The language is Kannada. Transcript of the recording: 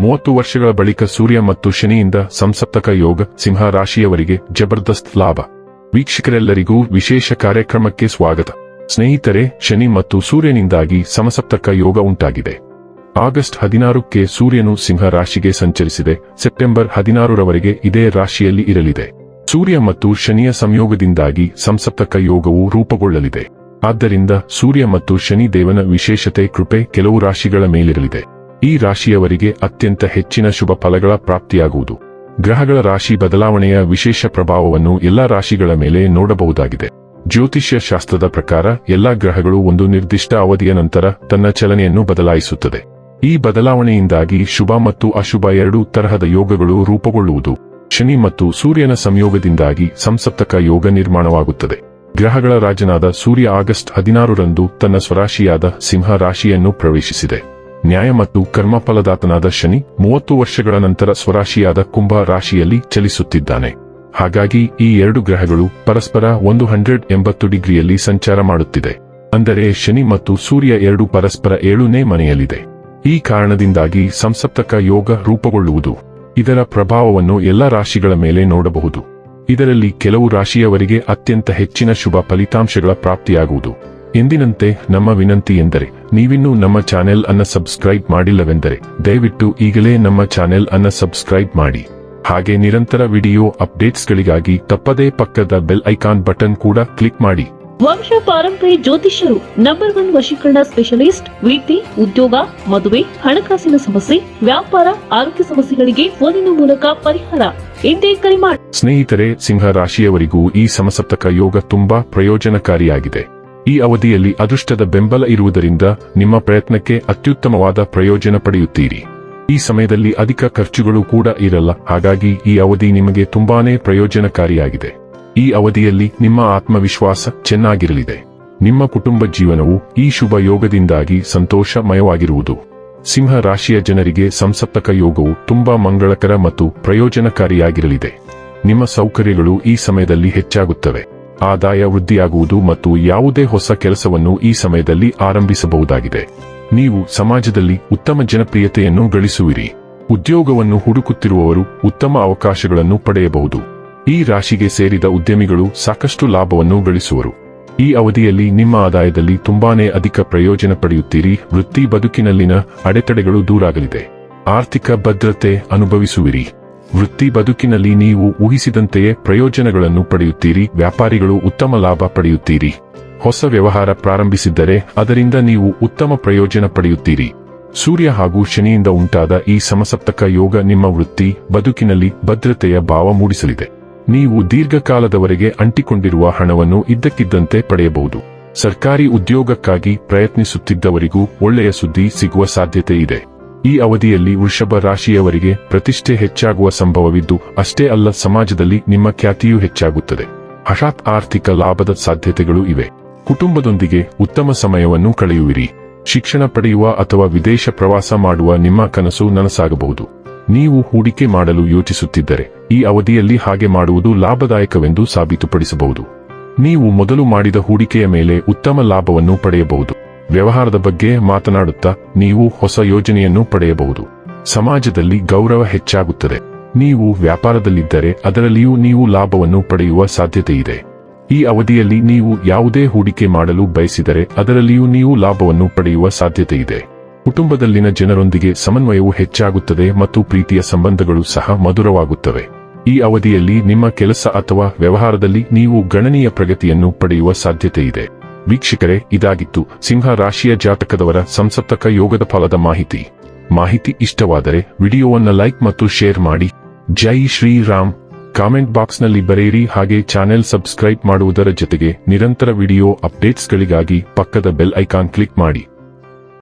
ಮೂವತ್ತು ವರ್ಷಗಳ ಬಳಿಕ ಸೂರ್ಯ ಮತ್ತು ಶನಿಯಿಂದ ಸಂಸಪ್ತಕ ಯೋಗ ಸಿಂಹ ರಾಶಿಯವರಿಗೆ ಜಬರ್ದಸ್ತ್ ಲಾಭ. ವೀಕ್ಷಕರೆಲ್ಲರಿಗೂ ವಿಶೇಷ ಕಾರ್ಯಕ್ರಮಕ್ಕೆ ಸ್ವಾಗತ. ಸ್ನೇಹಿತರೆ, ಶನಿ ಮತ್ತು ಸೂರ್ಯನಿಂದಾಗಿ ಸಮಸಪ್ತಕ ಯೋಗ ಉಂಟಾಗಿದೆ. ಆಗಸ್ಟ್ ಹದಿನಾರಕ್ಕೆ ಸೂರ್ಯನು ಸಿಂಹ ರಾಶಿಗೆ ಸಂಚರಿಸಿದೆ. ಸೆಪ್ಟೆಂಬರ್ ಹದಿನಾರರವರೆಗೆ ಇದೇ ರಾಶಿಯಲ್ಲಿ ಇರಲಿದೆ. ಸೂರ್ಯ ಮತ್ತು ಶನಿಯ ಸಂಯೋಗದಿಂದಾಗಿ ಸಂಸಪ್ತಕ ಯೋಗವು ರೂಪುಗೊಳ್ಳಲಿದೆ. ಆದ್ದರಿಂದ ಸೂರ್ಯ ಮತ್ತು ಶನಿ ದೇವನ ವಿಶೇಷತೆ, ಕೃಪೆ ಕೆಲವು ರಾಶಿಗಳ ಮೇಲಿರಲಿದೆ. ಈ ರಾಶಿಯವರಿಗೆ ಅತ್ಯಂತ ಹೆಚ್ಚಿನ ಶುಭ ಫಲಗಳ ಪ್ರಾಪ್ತಿಯಾಗುವುದು. ಗ್ರಹಗಳ ರಾಶಿ ಬದಲಾವಣೆಯ ವಿಶೇಷ ಪ್ರಭಾವವನ್ನು ಎಲ್ಲಾ ರಾಶಿಗಳ ಮೇಲೆ ನೋಡಬಹುದಾಗಿದೆ. ಜ್ಯೋತಿಷ್ಯ ಶಾಸ್ತ್ರದ ಪ್ರಕಾರ ಎಲ್ಲಾ ಗ್ರಹಗಳು ಒಂದು ನಿರ್ದಿಷ್ಟ ಅವಧಿಯ ನಂತರ ತನ್ನ ಚಲನೆಯನ್ನು ಬದಲಾಯಿಸುತ್ತದೆ. ಈ ಬದಲಾವಣೆಯಿಂದಾಗಿ ಶುಭ ಮತ್ತು ಅಶುಭ ಎರಡೂ ತರಹದ ಯೋಗಗಳು ರೂಪುಗೊಳ್ಳುವುದು. ಶನಿ ಮತ್ತು ಸೂರ್ಯನ ಸಂಯೋಗದಿಂದಾಗಿ ಸಂಸಪ್ತಕ ಯೋಗ ನಿರ್ಮಾಣವಾಗುತ್ತದೆ. ಗ್ರಹಗಳ ರಾಜನಾದ ಸೂರ್ಯ ಆಗಸ್ಟ್ ಹದಿನಾರರಂದು ತನ್ನ ಸ್ವರಾಶಿಯಾದ ಸಿಂಹ ರಾಶಿಯನ್ನು ಪ್ರವೇಶಿಸಿದೆ. ನ್ಯಾಯ ಮತ್ತು ಕರ್ಮಫಲದಾತನಾದ ಶನಿ ಮೂವತ್ತು ವರ್ಷಗಳ ನಂತರ ಸ್ವರಾಶಿಯಾದ ಕುಂಭ ರಾಶಿಯಲ್ಲಿ ಚಲಿಸುತ್ತಿದ್ದಾನೆ. ಹಾಗಾಗಿ ಈ ಎರಡು ಗ್ರಹಗಳು ಪರಸ್ಪರ ಒಂದು ಹಂಡ್ರೆಡ್ ಎಂಬತ್ತು ಡಿಗ್ರಿಯಲ್ಲಿ ಸಂಚಾರ ಮಾಡುತ್ತಿದೆ. ಅಂದರೆ ಶನಿ ಮತ್ತು ಸೂರ್ಯ ಎರಡು ಪರಸ್ಪರ ಏಳುನೇ ಮನೆಯಲ್ಲಿದೆ. ಈ ಕಾರಣದಿಂದಾಗಿ ಸಂಸಪ್ತಕ ಯೋಗ ರೂಪುಗೊಳ್ಳುವುದು. ಇದರ ಪ್ರಭಾವವನ್ನು ಎಲ್ಲ ರಾಶಿಗಳ ಮೇಲೆ ನೋಡಬಹುದು. ಇದರಲ್ಲಿ ಕೆಲವು ರಾಶಿಯವರಿಗೆ ಅತ್ಯಂತ ಹೆಚ್ಚಿನ ಶುಭ ಫಲಿತಾಂಶಗಳ ಪ್ರಾಪ್ತಿಯಾಗುವುದು. ಎಂದಿನಂತೆ ನಮ್ಮ ವಿನಂತಿ ಎಂದರೆ ನೀವಿನ್ನೂ ನಮ್ಮ ಚಾನೆಲ್ ಅನ್ನ ಸಬ್ಸ್ಕ್ರೈಬ್ ಮಾಡಿಲ್ಲವೆಂದರೆ ದಯವಿಟ್ಟು ಈಗಲೇ ನಮ್ಮ ಚಾನೆಲ್ ಅನ್ನ ಸಬ್ಸ್ಕ್ರೈಬ್ ಮಾಡಿ. ಹಾಗೆ ನಿರಂತರ ವಿಡಿಯೋ ಅಪ್ಡೇಟ್ಸ್ಗಳಿಗಾಗಿ ತಪ್ಪದೇ ಪಕ್ಕದ ಬೆಲ್ ಐಕಾನ್ ಬಟನ್ ಕೂಡ ಕ್ಲಿಕ್ ಮಾಡಿ. ವಂಶ ಪಾರಂಪರಿ ಜ್ಯೋತಿಷ್ಯರು ನಂಬರ್ ಒನ್ ವಶೀಕರಣ ಸ್ಪೆಷಲಿಸ್ಟ್ ವೃತ್ತಿ ಉದ್ಯೋಗ ಮದುವೆ ಹಣಕಾಸಿನ ಸಮಸ್ಯೆ ವ್ಯಾಪಾರ ಆರೋಗ್ಯ ಸಮಸ್ಯೆಗಳಿಗೆ ಫೋನಿನ ಮೂಲಕ ಪರಿಹಾರ. ಎಂದೇ ಕರೆ ಮಾಡಿ ಸ್ನೇಹಿತರೆ ಸಿಂಹ ರಾಶಿಯವರಿಗೂ ಈ ಸಮಸಪ್ತಕ ಯೋಗ ತುಂಬಾ ಪ್ರಯೋಜನಕಾರಿಯಾಗಿದೆ. ಈ ಅವಧಿಯಲ್ಲಿ ಅದೃಷ್ಟದ ಬೆಂಬಲ ಇರುವುದರಿಂದ ನಿಮ್ಮ ಪ್ರಯತ್ನಕ್ಕೆ ಅತ್ಯುತ್ತಮವಾದ ಪ್ರಯೋಜನ ಪಡೆಯುತ್ತೀರಿ. ಈ ಸಮಯದಲ್ಲಿ ಅಧಿಕ ಖರ್ಚುಗಳು ಕೂಡ ಇರಲ್ಲ, ಹಾಗಾಗಿ ಈ ಅವಧಿ ನಿಮಗೆ ತುಂಬಾನೇ ಪ್ರಯೋಜನಕಾರಿಯಾಗಿದೆ. ಈ ಅವಧಿಯಲ್ಲಿ ನಿಮ್ಮ ಆತ್ಮವಿಶ್ವಾಸ ಚೆನ್ನಾಗಿರಲಿದೆ. ನಿಮ್ಮ ಕುಟುಂಬ ಜೀವನವು ಈ ಶುಭ ಯೋಗದಿಂದಾಗಿ ಸಂತೋಷಮಯವಾಗಿರುವುದು. ಸಿಂಹ ರಾಶಿಯ ಜನರಿಗೆ ಸಂಸಪ್ತಕ ಯೋಗವು ತುಂಬಾ ಮಂಗಳಕರ ಮತ್ತು ಪ್ರಯೋಜನಕಾರಿಯಾಗಿರಲಿದೆ. ನಿಮ್ಮ ಸೌಕರ್ಯಗಳು ಈ ಸಮಯದಲ್ಲಿ ಹೆಚ್ಚಾಗುತ್ತವೆ. ಆದಾಯ ವೃದ್ಧಿಯಾಗುವುದು ಮತ್ತು ಯಾವುದೇ ಹೊಸ ಕೆಲಸವನ್ನು ಈ ಸಮಯದಲ್ಲಿ ಆರಂಭಿಸಬಹುದಾಗಿದೆ. ನೀವು ಸಮಾಜದಲ್ಲಿ ಉತ್ತಮ ಜನಪ್ರಿಯತೆಯನ್ನು ಗಳಿಸುವಿರಿ. ಉದ್ಯೋಗವನ್ನು ಹುಡುಕುತ್ತಿರುವವರು ಉತ್ತಮ ಅವಕಾಶಗಳನ್ನು ಪಡೆಯಬಹುದು. ಈ ರಾಶಿಗೆ ಸೇರಿದ ಉದ್ಯಮಿಗಳು ಸಾಕಷ್ಟು ಲಾಭವನ್ನು ಗಳಿಸುವರು. ಈ ಅವಧಿಯಲ್ಲಿ ನಿಮ್ಮ ಆದಾಯದಲ್ಲಿ ತುಂಬಾನೇ ಅಧಿಕ ಪ್ರಯೋಜನ ಪಡೆಯುತ್ತೀರಿ. ವೃತ್ತಿ ಬದುಕಿನಲ್ಲಿನ ಅಡೆತಡೆಗಳು ದೂರಾಗಲಿದೆ. ಆರ್ಥಿಕ ಭದ್ರತೆ ಅನುಭವಿಸುವಿರಿ. ವೃತ್ತಿ ಬದುಕಿನಲ್ಲಿ ನೀವು ಊಹಿಸಿದಂತೆಯೇ ಪ್ರಯೋಜನಗಳನ್ನು ಪಡೆಯುತ್ತೀರಿ, ವ್ಯಾಪಾರಿಗಳು ಉತ್ತಮ ಲಾಭ ಪಡೆಯುತ್ತೀರಿ. ಹೊಸ ವ್ಯವಹಾರ ಪ್ರಾರಂಭಿಸಿದ್ದರೆ ಅದರಿಂದ ನೀವು ಉತ್ತಮ ಪ್ರಯೋಜನ ಪಡೆಯುತ್ತೀರಿ. ಸೂರ್ಯ ಹಾಗೂ ಶನಿಯಿಂದ ಉಂಟಾದ ಈ ಸಮಸಪ್ತಕ ಯೋಗ ನಿಮ್ಮ ವೃತ್ತಿ ಬದುಕಿನಲ್ಲಿ ಭದ್ರತೆಯ ಭಾವ ಮೂಡಿಸಲಿದೆ. ನೀವು ದೀರ್ಘಕಾಲದವರೆಗೆ ಅಂಟಿಕೊಂಡಿರುವ ಹಣವನ್ನು ಇದ್ದಕ್ಕಿದ್ದಂತೆ ಪಡೆಯಬಹುದು. ಸರ್ಕಾರಿ ಉದ್ಯೋಗಕ್ಕಾಗಿ ಪ್ರಯತ್ನಿಸುತ್ತಿದ್ದವರಿಗೂ ಒಳ್ಳೆಯ ಸುದ್ದಿ ಸಿಗುವ ಸಾಧ್ಯತೆ ಇದೆ ಈ ಅವಧಿಯಲ್ಲಿ ವೃಷಭ ರಾಶಿಯವರಿಗೆ ಪ್ರತಿಷ್ಠೆ ಹೆಚ್ಚಾಗುವ ಸಂಭವವಿದ್ದು, ಅಷ್ಟೇ ಅಲ್ಲ ಸಮಾಜದಲ್ಲಿ ನಿಮ್ಮ ಖ್ಯಾತಿಯೂ ಹೆಚ್ಚಾಗುತ್ತದೆ. ಹಠಾತ್ ಆರ್ಥಿಕ ಲಾಭದ ಸಾಧ್ಯತೆಗಳು ಇವೆ. ಕುಟುಂಬದೊಂದಿಗೆ ಉತ್ತಮ ಸಮಯವನ್ನು ಕಳೆಯುವಿರಿ. ಶಿಕ್ಷಣ ಪಡೆಯುವ ಅಥವಾ ವಿದೇಶ ಪ್ರವಾಸ ಮಾಡುವ ನಿಮ್ಮ ಕನಸು ನನಸಾಗಬಹುದು. ನೀವು ಹೂಡಿಕೆ ಮಾಡಲು ಯೋಚಿಸುತ್ತಿದ್ದರೆ, ಈ ಅವಧಿಯಲ್ಲಿ ಹಾಗೆ ಮಾಡುವುದು ಲಾಭದಾಯಕವೆಂದು ಸಾಬೀತುಪಡಿಸಬಹುದು. ನೀವು ಮೊದಲು ಮಾಡಿದ ಹೂಡಿಕೆಯ ಮೇಲೆ ಉತ್ತಮ ಲಾಭವನ್ನು ಪಡೆಯಬಹುದು. ವ್ಯವಹಾರದ ಬಗ್ಗೆ ಮಾತನಾಡುತ್ತಾ ನೀವು ಹೊಸ ಯೋಜನೆಯನ್ನು ಪಡೆಯಬಹುದು. ಸಮಾಜದಲ್ಲಿ ಗೌರವ ಹೆಚ್ಚಾಗುತ್ತದೆ. ನೀವು ವ್ಯಾಪಾರದಲ್ಲಿದ್ದರೆ ಅದರಲ್ಲಿಯೂ ನೀವು ಲಾಭವನ್ನು ಪಡೆಯುವ ಸಾಧ್ಯತೆ ಇದೆ ಈ ಅವಧಿಯಲ್ಲಿ ನೀವು ಯಾವುದೇ ಹೂಡಿಕೆ ಮಾಡಲು ಬಯಸಿದರೆ ಅದರಲ್ಲಿಯೂ ನೀವು ಲಾಭವನ್ನು ಪಡೆಯುವ ಸಾಧ್ಯತೆ ಇದೆ ಕುಟುಂಬದಲ್ಲಿನ ಜನರೊಂದಿಗೆ ಸಮನ್ವಯವು ಹೆಚ್ಚಾಗುತ್ತದೆ ಮತ್ತು ಪ್ರೀತಿಯ ಸಂಬಂಧಗಳು ಸಹ ಮಧುರವಾಗುತ್ತವೆ. ಈ ಅವಧಿಯಲ್ಲಿ ನಿಮ್ಮ ಕೆಲಸ ಅಥವಾ ವ್ಯವಹಾರದಲ್ಲಿ ನೀವು ಗಣನೀಯ ಪ್ರಗತಿಯನ್ನು ಪಡೆಯುವ ಸಾಧ್ಯತೆ ಇದೆ ವೀಕ್ಷಕರೇ, ಇದಾಗಿತ್ತು ಸಿಂಹ ರಾಶಿಯ ಜಾತಕದವರ ಸಂಸಪ್ತಕ ಯೋಗದ ಫಲದ ಮಾಹಿತಿ. ಮಾಹಿತಿ ಇಷ್ಟವಾದರೆ ವಿಡಿಯೋವನ್ನು ಲೈಕ್ ಮತ್ತು ಶೇರ್ ಮಾಡಿ. ಜೈ ಶ್ರೀರಾಮ್. ಕಾಮೆಂಟ್ ಬಾಕ್ಸ್ನಲ್ಲಿ ಬರೆಯಿರಿ ಹಾಗೆ ಚಾನೆಲ್ ಸಬ್ಸ್ಕ್ರೈಬ್ ಮಾಡುವುದರ ಜೊತೆಗೆ ನಿರಂತರ ವಿಡಿಯೋ ಅಪ್ಡೇಟ್ಸ್ಗಳಿಗಾಗಿ ಪಕ್ಕದ ಬೆಲ್ ಐಕಾನ್ ಕ್ಲಿಕ್ ಮಾಡಿ.